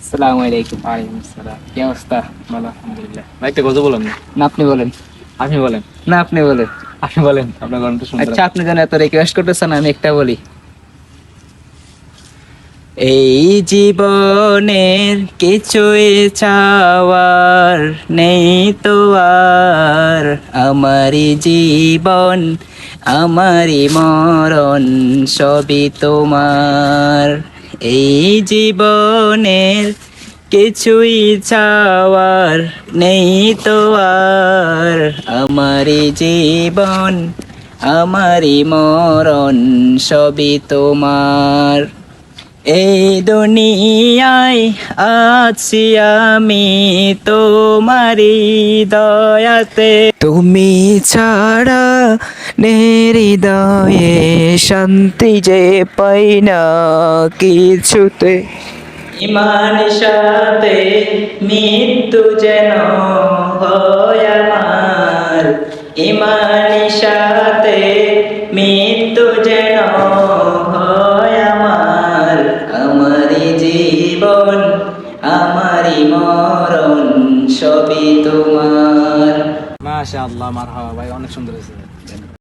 আসসালামু আলাইকুম ওয়ালাইকুম আসসালাম। কি অবস্থা? ভালো আলহামদুলিল্লাহ। ভাই একটা গজল বলেন না। না আপনি বলেন। আপনি বলেন। না আপনি বলেন। আপনি বলেন আপনার গল্পটা শুনতে আচ্ছা আপনি যেন এত রিকোয়েস্ট করতেছেন আমি একটা বলি। এই জীবনের কিছুই চাওয়ার নেই তো আর। আমারই জীবন আমারই মরণ সবই তোমার। এই জীবনের কিছুই চাওয়ার নেই তো আর। আমারই জীবন আমারই মরণ সবই তোমার। এই দুনিয়ায় আছি আমি তোমারই দয়াতে। তুমি ছাড়া হৃদয়ে শান্তি যে পাই না কিছুতে। ইমান সাথে মৃত্যু যেন হয় আমার। ইমান সাথে মৃত্যু আমারই মরণ সবই তোমার। মাশাআল্লাহ মারহাবা ভাই অনেক সুন্দর হয়েছে।